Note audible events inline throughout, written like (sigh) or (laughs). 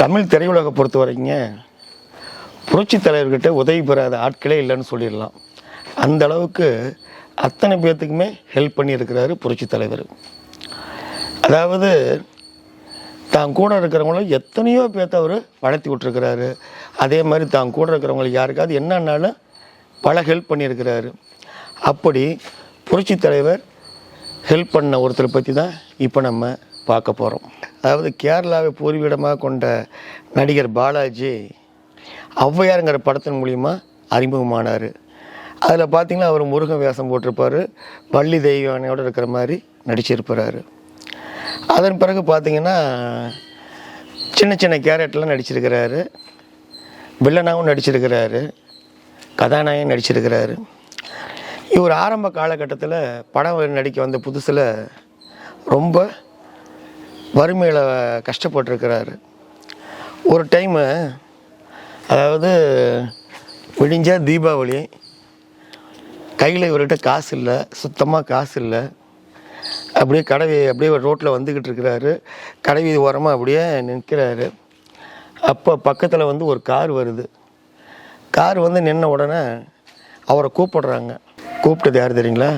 தமிழ் திரையுலகை பொறுத்த வரைக்குங்க புரட்சி தலைவர்கிட்ட உதவி பெறாத ஆட்களே இல்லைன்னு சொல்லிடலாம். அந்த அளவுக்கு அத்தனை பேர்த்துக்குமே ஹெல்ப் பண்ணியிருக்கிறாரு புரட்சி தலைவர். அதாவது தான் கூட இருக்கிறவங்களும் எத்தனையோ பேர்த்த அவர் வளர்த்தி விட்டுருக்கிறாரு. அதே மாதிரி தான் கூட இருக்கிறவங்களுக்கு யாருக்காவது என்னன்னாலும் பல ஹெல்ப் பண்ணியிருக்கிறாரு. அப்படி புரட்சி தலைவர் ஹெல்ப் பண்ண ஒருத்தரை பற்றி தான் இப்போ நம்ம பார்க்க போகிறோம் அதாவது கேரளாவை பூர்வீடமாக கொண்ட நடிகர் பாலாஜி ஔவையாருங்கிற படத்தின் மூலிமா அறிமுகமானார். அதில் பார்த்திங்கன்னா அவர் முருகன் வேஷம் போட்டிருப்பார். பள்ளி தெய்வானையோடு இருக்கிற மாதிரி நடிச்சிருப்பார். அதன் பிறகு பார்த்திங்கன்னா சின்ன சின்ன கேரட்லாம் நடிச்சிருக்கிறாரு. வில்லனாகவும் நடிச்சிருக்கிறாரு. கதாநாயகன் நடிச்சிருக்கிறாரு. இவர் ஆரம்ப காலகட்டத்தில் படம் நடிக்க வந்த புதுசில் ரொம்ப வறுமையில் கஷ்டப்பட்டிருக்கிறாரு. ஒரு டைமு அதாவது விடிஞ்ச தீபாவளி கையில் இவர்கிட்ட காசு இல்லை சுத்தமாக காசு இல்லை. அப்படியே கடவி அப்படியே ரோட்டில் வந்துக்கிட்டு இருக்கிறாரு. கடவி ஓரமாக அப்படியே நிற்கிறாரு. அப்போ பக்கத்தில் வந்து ஒரு கார் வருது. கார் வந்து நின்ன உடனே அவரை கூப்பிடுறாங்க. கூப்பிட்டது யார் தெரியுங்களா?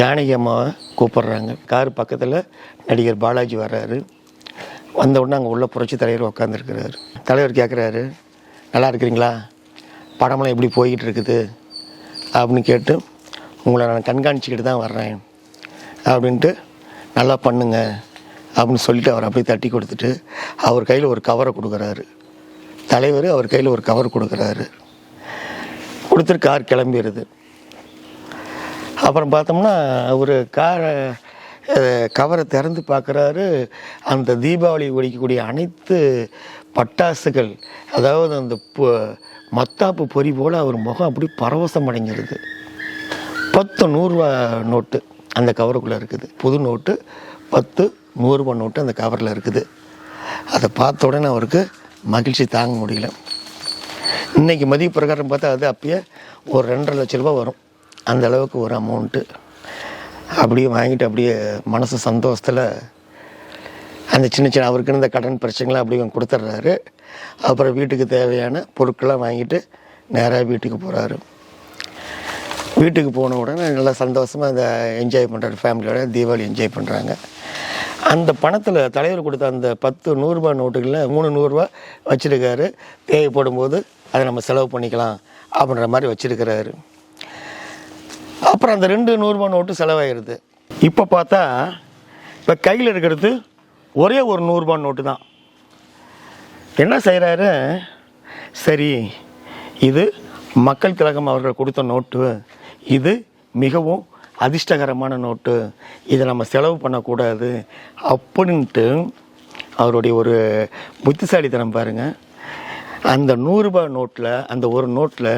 ஜானகி அம்மாவை. கூப்பிடுறாங்க. கார் பக்கத்தில் நடிகர் பாலாஜி வர்றாரு. வந்த உடனே அங்கே உள்ள புரட்சி தலைவர் உட்காந்துருக்கிறாரு தலைவர் கேட்குறாரு நல்லா இருக்கிறீங்களா? படமெல்லாம் எப்படி போய்கிட்டு இருக்குது? அப்படின்னு கேட்டு உங்களை நான் கண்காணிச்சிக்கிட்டு தான் வர்றேன். அப்படின்ட்டு நல்லா பண்ணுங்க. அப்படின்னு சொல்லிட்டு அவர் அப்படியே தட்டி கொடுத்துட்டு அவர் கையில் ஒரு கவரை கொடுக்குறாரு. தலைவர் அவர் கையில் ஒரு கவர் கொடுக்குறாரு. கொடுத்துட்டு கார் கிளம்பிடுது அப்புறம் பார்த்தோம்னா ஒரு காரை கவரை திறந்து பார்க்குறாரு. அந்த தீபாவளி ஒழிக்கக்கூடிய அனைத்து பட்டாசுகள் அதாவது அந்த பொ- மத்தாப்பு பொறி போல் அவர் முகம் அப்படி பரவசம் அடைஞ்சிருது. பத்து நூறுரூவா நோட்டு அந்த கவருக்குள்ளே இருக்குது. புது நோட்டு பத்து நூறுரூவா நோட்டு அந்த கவரில் இருக்குது. அதை பார்த்த உடனே அவருக்கு மகிழ்ச்சி தாங்க முடியல. இன்னைக்கு மதிய பிரகாரம் பார்த்தா அது அப்பயே ஒரு ரெண்டரை லட்ச ரூபா வரும். அந்த அளவுக்கு ஒரு அமௌண்ட்டு அப்படியே வாங்கிட்டு அப்படியே மனசு சந்தோஷத்தில் அந்த சின்ன சின்ன அவருக்கு இருந்த கடன் பிரச்சனைகளை அப்படியே கொடுத்துட்றாரு. அப்புறம் வீட்டுக்கு தேவையான பொருட்கள்லாம் வாங்கிட்டு நேராக வீட்டுக்கு போகிறாரு வீட்டுக்கு போன உடனே நல்லா சந்தோஷமாக அந்த என்ஜாய் பண்ணுறாரு ஃபேமிலியோட தீபாவளி என்ஜாய் பண்ணுறாங்க அந்த பணத்தில் தலைவர் கொடுத்த அந்த பத்து நூறுரூபா நோட்டுகளில் மூணு நூறுரூவா வச்சுருக்காரு. தேவைப்படும் போது அதை நம்ம செலவு பண்ணிக்கலாம் அப்படின்ற மாதிரி வச்சுருக்கிறாரு. அப்புறம் அந்த ரெண்டு நூறுரூவா நோட்டு செலவாயிருது. இப்போ பார்த்தா இப்போ கையில் இருக்கிறது ஒரே ஒரு நூறுரூபா நோட்டு தான். என்ன செய்கிறாரு சரி இது மக்கள் திலகம் அவர்கள் கொடுத்த நோட்டு. இது மிகவும் அதிர்ஷ்டகரமான நோட்டு. இதை நம்ம செலவு பண்ணக்கூடாது அப்படின்ட்டு அவருடைய ஒரு புத்திசாலித்தனம் பாருங்கள் அந்த நூறுரூபா நோட்டில் அந்த ஒரு நோட்டில்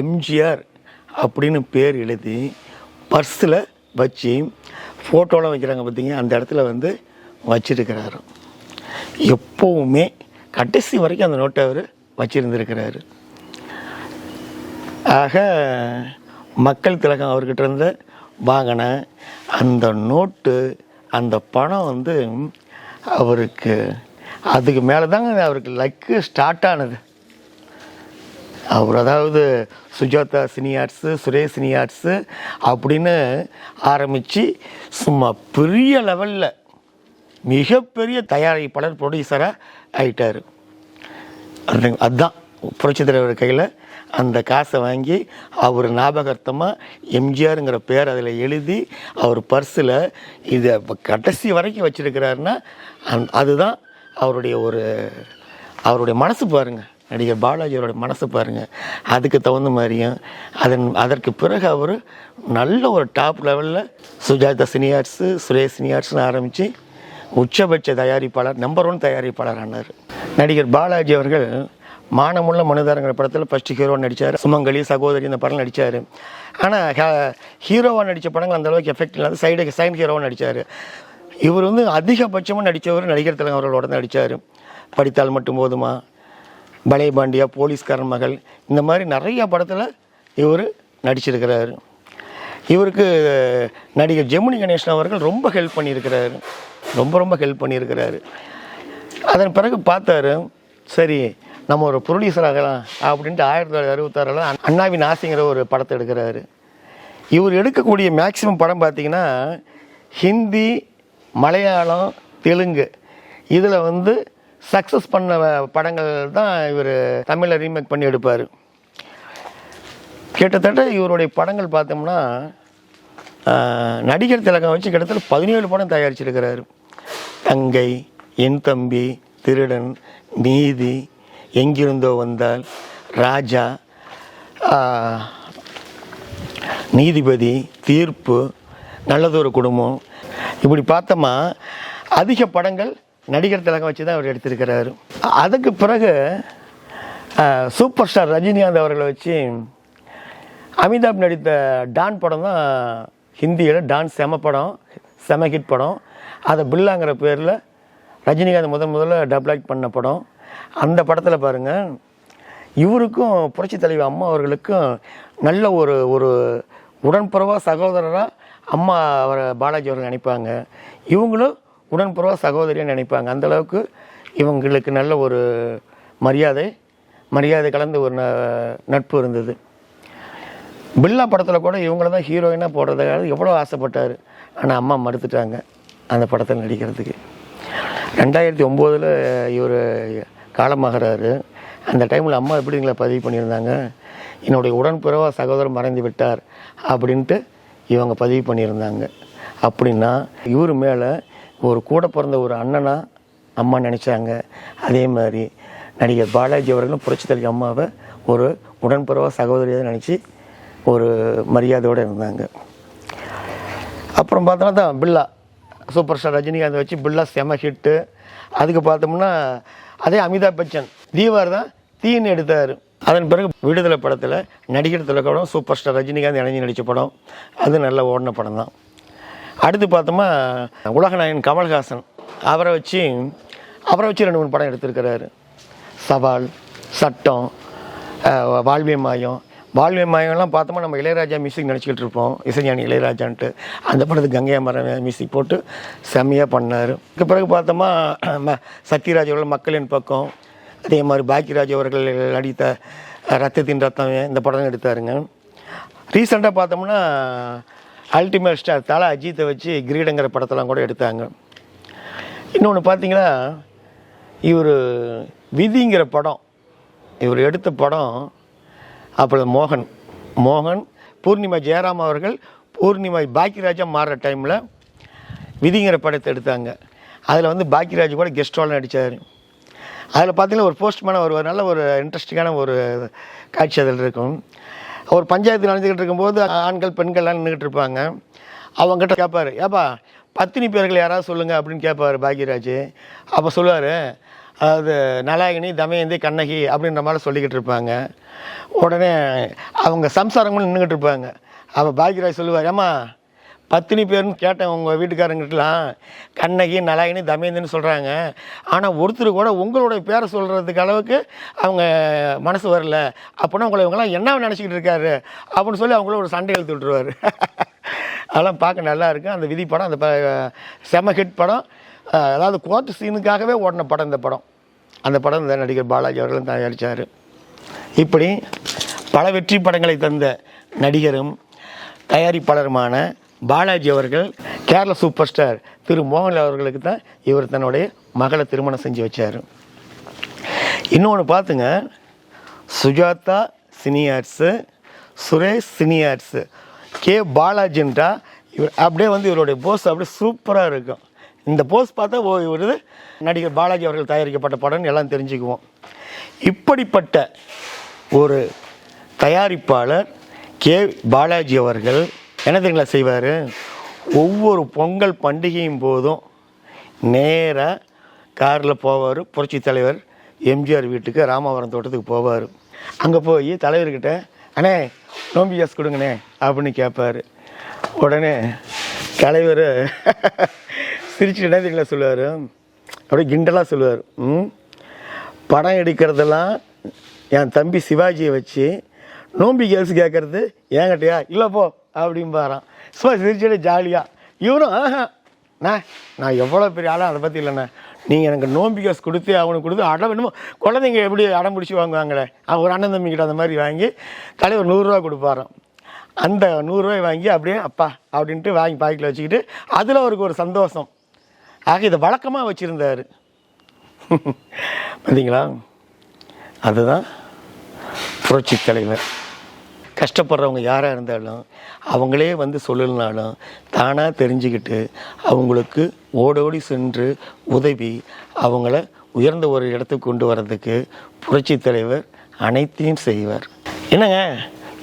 எம்ஜிஆர் அப்படின்னு பேர் எழுதி பர்ஸில் வச்சு ஃபோட்டோலாம் வைக்கிறாங்க பார்த்தீங்க அந்த இடத்துல வந்து வச்சிருக்கிறாரு. எப்போவுமே கடைசி வரைக்கும் அந்த நோட்டை அவர் வச்சிருந்திருக்கிறாரு. ஆக மக்கள் திலகம் அவர்கிட்ட இருந்து வாங்கின அந்த நோட்டு அந்த பணம் வந்து அவருக்கு அதுக்கு மேலே தாங்க அவருக்கு லக்கு ஸ்டார்ட் ஆனது. அவர் அதாவது சுஜாதா சினியார்ட்ஸு சுரேஷ் சினியார்ட்ஸு அப்படின்னு ஆரம்பித்து சும்மா பெரிய லெவலில் மிகப்பெரிய தயாரிப்பாளர் ப்ரொடியூசராக ஆயிட்டார். அது அதுதான் புரட்சி தலைவர் கையில் அந்த காசை வாங்கி அவர் ஞாபகார்த்தமாக எம்ஜிஆருங்கிற பேர் அதில் எழுதி அவர் பர்ஸில் இதை கடைசி வரைக்கும் வச்சுருக்கிறாருன்னா அந் அதுதான் அவருடைய ஒரு அவருடைய மனசு பாருங்கள் நடிகர் பாலாஜியோட மனசு பாருங்கள் அதுக்கு தகுந்த மாதிரியும் அதன் அதற்கு பிறகு அவர் நல்ல ஒரு டாப் லெவலில் சுஜாதா சினியார்ஸு சுரேஷ் சினியார்ஸ்னு ஆரம்பித்து உச்சபட்ச தயாரிப்பாளர் நம்பர் ஒன் தயாரிப்பாளர் ஆனார். நடிகர் பாலாஜி அவர்கள் மானமுள்ள மனுதாரங்கிற படத்தில் ஃபஸ்ட்டு ஹீரோ நடித்தார் சுமங்கலி சகோதரி இந்த படம் நடித்தார் ஆனால் ஹீரோவாக நடித்த படங்கள் அந்தளவுக்கு எஃபெக்ட் இல்லாத சைடு சைன் ஹீரோவாக நடித்தார் இவர் வந்து அதிகபட்சமாக நடித்தவர் நடிகர் திலகம் அவர்களோட நடித்தார் படித்தால் மட்டும் போதுமா? பலே பாண்டியா போலீஸ்காரன் மகள் இந்த மாதிரி நிறைய படத்தில் இவர் நடிச்சிருக்கிறார். இவருக்கு நடிகர் ஜெமினி கணேசன் அவர்கள் ரொம்ப ஹெல்ப் பண்ணியிருக்கிறாரு. ரொம்ப ரொம்ப ஹெல்ப் பண்ணியிருக்கிறாரு. அதன் பிறகு பார்த்தாரு சரி நம்ம ஒரு ப்ரொடியூசர் ஆகலாம் அப்படின்ட்டு ஆயிரத்தி தொள்ளாயிரத்தி அறுபத்தாறில் அண்ணாவின் ஆசைங்கிற ஒரு படத்தை எடுக்கிறாரு. இவர் எடுக்கக்கூடிய மேக்சிமம் படம் பார்த்தீங்கன்னா ஹிந்தி மலையாளம் தெலுங்கு. இதில் வந்து சக்ஸஸ் பண்ண படங்கள் தான் இவர் தமிழில் ரீமேக் பண்ணி எடுப்பார். கிட்டத்தட்ட இவருடைய படங்கள் பார்த்தோம்னா நடிகர் திலகம் வச்சு கிட்டத்தட்ட பதினேழு படம் தயாரிச்சிருக்கிறாரு. தங்கை என் தம்பி திருடன் நீதி எங்கிருந்தோ வந்தால் ராஜா நீதிபதி தீர்ப்பு நல்லதொரு குடும்பம். இப்படி பார்த்தோமா அதிக படங்கள் நடிகர் திலகம் வச்சு தான் அவர் எடுத்திருக்கிறாரு. அதுக்கு பிறகு சூப்பர் ஸ்டார் ரஜினிகாந்த் அவர்களை வச்சு அமிதாப் நடித்த டான் படம் தான் ஹிந்தியில் டான் செம படம் செம ஹிட் படம். அதை பில்லாங்கிற பேரில் ரஜினிகாந்த் முதன் முதல்ல டப்ளாக் பண்ண படம். அந்த படத்தில் பாருங்கள் இவருக்கும் புரட்சி தலைவர் அம்மா அவர்களுக்கும் நல்ல ஒரு ஒரு உடன்பிறவா சகோதரராக அம்மா அவரை பாலாஜி அவர்கள் நினைப்பாங்க. இவங்களும் உடன்பிறவா சகோதரியாக நினைப்பாங்க. அந்த அளவுக்கு இவங்களுக்கு நல்ல ஒரு மரியாதை மரியாதை கலந்த ஒரு ந- நட்பு இருந்தது. பில்லா படத்தில் கூட இவங்கள தான் ஹீரோயினாக போடுறதுக்காக எவ்வளோ ஆசைப்பட்டார். ஆனால் அம்மா மறுத்துட்டாங்க அந்த படத்தில் நடிக்கிறதுக்கு. ரெண்டாயிரத்தி ஒம்போதில் இவர் காலமாகிறாரு. அந்த டைமில் அம்மா எப்படிங்களா பதிவு பண்ணியிருந்தாங்க? என்னுடைய உடன்பிறவா சகோதரர் மறைந்து விட்டார் அப்படின்ட்டு இவங்க பதிவு பண்ணியிருந்தாங்க. அப்படின்னா இவர் மேலே ஒரு கூட பிறந்த ஒரு அண்ணனா அம்மா நினச்சாங்க. அதே மாதிரி நடிகர் பாலாஜி அவர்களும் புரட்சி தலைவி அம்மாவை ஒரு உடன்பிறவா சகோதரியாக நினச்சி ஒரு மரியாதையோடு இருந்தாங்க. அப்புறம் பார்த்தோன்னா தான் பில்லா சூப்பர் ஸ்டார் ரஜினிகாந்த் வச்சு பில்லா செம ஹிட்டு. அதுக்கு பார்த்தோம்னா அதே அமிதாப் பச்சன் தீவார் தான் தீன்னு எடுத்தார். அதன் பிறகு விடுதலை படத்தில் நடிகர் திலகம் சூப்பர் ஸ்டார் ரஜினிகாந்த் இணைஞ்சு நடித்த படம். அது நல்ல ஓடின படம் தான். அடுத்து பார்த்தோமா உலகநாயகன் கமல்ஹாசன். அவரை வச்சு அவரை வச்சு ரெண்டு மூணு படம் எடுத்திருக்கிறாரு. சவால் சட்டம் அஹ், மாயம். வாழ்விய மாயம்லாம் பார்த்தோமா நம்ம இளையராஜா மியூசிக் நினச்சிக்கிட்டு இருப்போம். இசைஞானி இளையராஜான்ட்டு. அந்த படத்துக்கு கங்கையா மரம் மியூசிக் போட்டு செம்மையாக பண்ணார். இதுக்கு பிறகு பார்த்தோமா சத்யராஜ் அவர்கள் மக்களின் பக்கம். அதே மாதிரி பாக்கியராஜ் அவர்கள் நடித்த ரத்தத்தின் ரத்தம் இந்த படம் எடுத்தாருங்க. ரீசெண்டாக பார்த்தோம்னா அல்டிமேட் ஸ்டார் தலை அஜித்தை வச்சு கிரீடங்கிற படத்தெல்லாம் கூட எடுத்தாங்க. இன்னொன்று பார்த்தீங்கன்னா இவர் விதிங்கிற படம் இவர் எடுத்த படம் அப்பொழுது மோகன் மோகன் பூர்ணிமா ஜெயராம் அவர்கள் பூர்ணிமா பாக்கியராஜா மாறுற டைமில் விதிங்கிற படத்தை எடுத்தாங்க. அதில் வந்து பாக்கியராஜ் கூட கெஸ்ட் ரோல் நடித்தார் அதில் பார்த்தீங்கன்னா ஒரு போஸ்ட்மேனாக ஒரு நல்ல ஒரு இன்ட்ரெஸ்டிங்கான ஒரு காட்சி அதில் இருக்கும். ஒரு பஞ்சாயத்து நடந்துக்கிட்டு இருக்கும்போது ஆண்கள் பெண்கள்லாம் நின்றுக்கிட்டு இருப்பாங்க. அவங்ககிட்ட கேட்பார் ஏப்பா பத்தினி பேர்கள் யாராவது சொல்லுங்கள் அப்படின்னு கேட்பாரு பாக்யராஜ். அப்போ சொல்லுவார் அதாவது நலாயினி தமயந்தி கண்ணகி அப்படின்ற மாதிரி சொல்லிக்கிட்டு இருப்பாங்க. உடனே அவங்க சம்சாரங்களும் நின்றுக்கிட்டு இருப்பாங்க. அப்போ பாக்யராஜ் சொல்லுவார் ஏம்மா பத்தினி பேர்னு கேட்டேன் உங்கள் வீட்டுக்காரங்கிட்டலாம் கண்ணகி நலாயினி தமயந்தின்னு சொல்கிறாங்க ஆனால் ஒருத்தர் கூட உங்களுடைய பேரை சொல்கிறதுக்கு அளவுக்கு அவங்க மனசு வரல. அப்படின்னா உங்களை இவங்கெல்லாம் என்ன நினச்சிக்கிட்டு இருக்காரு? அப்படின்னு சொல்லி அவங்கள ஒரு சண்டை எழுத்து விட்டுருவார். அதெல்லாம் பார்க்க நல்லா இருக்கும் அந்த விதி படம் அந்த ப- செம ஹிட் படம். அதாவது கோர்ட்டு சீனுக்காகவே ஓடின படம் இந்த படம். அந்த படம் இந்த நடிகர் பாலாஜி அவர்களும் தயாரித்தார் இப்படி பல வெற்றி படங்களை தந்த நடிகரும் தயாரிப்பாளருமான பாலாஜி அவர்கள் கேரள சூப்பர் ஸ்டார் திரு மோகன்லால் அவர்களுக்கு தான் இவர் தன்னுடைய மகளை திருமணம் செஞ்சு வச்சார். இன்னொன்று பார்த்துங்க Sujatha cine arts Suresh cine arts K பாலாஜின்றா இவர் அப்படியே வந்து இவருடைய போஸ் அப்படியே சூப்பராக இருக்கும். இந்த போஸ் பார்த்தா ஓ இவர் நடிகர் பாலாஜி அவர்கள் தயாரிக்கப்பட்ட படம்னு எல்லாம் தெரிஞ்சுக்குவோம். இப்படிப்பட்ட ஒரு தயாரிப்பாளர் கே பாலாஜி அவர்கள் என்ன தெரியுங்களா செய்வார்? ஒவ்வொரு பொங்கல் பண்டிகையும் போதும் நேராக காரில் போவார். புரட்சி தலைவர் எம்ஜிஆர் வீட்டுக்கு ராமாவரம் தோட்டத்துக்கு போவார். அங்கே போய் தலைவர்கிட்ட அண்ணே நோம்பி கேஸ் கொடுங்கண்ணே அப்படின்னு கேட்பாரு உடனே தலைவர் சிரிச்சு என்ன தெரியுங்களா சொல்லுவார்? அப்படியே கிண்டலாக சொல்லுவார். ம் படம் எடுக்கிறதெல்லாம் என் தம்பி சிவாஜியை வச்சு நோம்பி கேஸ் கேட்கறது ஏங்கிட்டயா இல்லை போ அப்படிம்பாரான் சும்மா சிரிச்சுட்டு ஜாலியாக இவரும் ஆஹா அண்ணா நான் எவ்வளோ பெரிய ஆளாக அதை பற்றி இல்லைண்ணே. நீங்கள் எனக்கு நோம்பி காசு கொடுத்து அவனுக்கு கொடுத்து அடம் வேணுமோ குழந்தைங்க எப்படி அடம் பிடிச்சி வாங்குவாங்களே? அவர் ஒரு அண்ணன் தம்பிக்கிட்ட அந்த மாதிரி வாங்கி தலைவர் நூறுரூவா கொடுப்பாராம். அந்த நூறுரூவாய் வாங்கி அப்படியே அப்பா அப்படின்ட்டு வாங்கி பாக்கெட்டில் வச்சுக்கிட்டு அதில் அவருக்கு ஒரு சந்தோஷம். ஆக இதை வழக்கமாக வச்சுருந்தார். (laughs) பார்த்தீங்களா அதுதான் புரட்சி தலைவர். கஷ்டப்படுறவங்க யாராக இருந்தாலும் அவங்களே வந்து சொல்லலைனாலும் தானாக தெரிஞ்சுக்கிட்டு அவங்களுக்கு ஓடோடி சென்று உதவி அவங்கள உயர்ந்த ஒரு இடத்துக்கு கொண்டு வர்றதுக்கு புரட்சி தலைவர் அனைத்தையும் செய்வார். என்னங்க?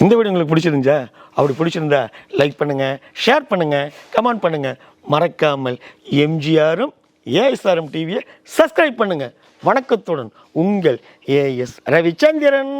இந்த வீடியோ உங்களுக்கு பிடிச்சிருந்துச்சா அப்படி பிடிச்சிருந்தா லைக் பண்ணுங்கள் ஷேர் பண்ணுங்கள் கமெண்ட் பண்ணுங்கள் மறக்காமல் எம்ஜிஆரும் ஏஎஸ்ஆர்எம் டிவியை சப்ஸ்கிரைப் பண்ணுங்கள் வணக்கத்துடன் உங்கள் ஏஎஸ் ரவிச்சந்திரன்.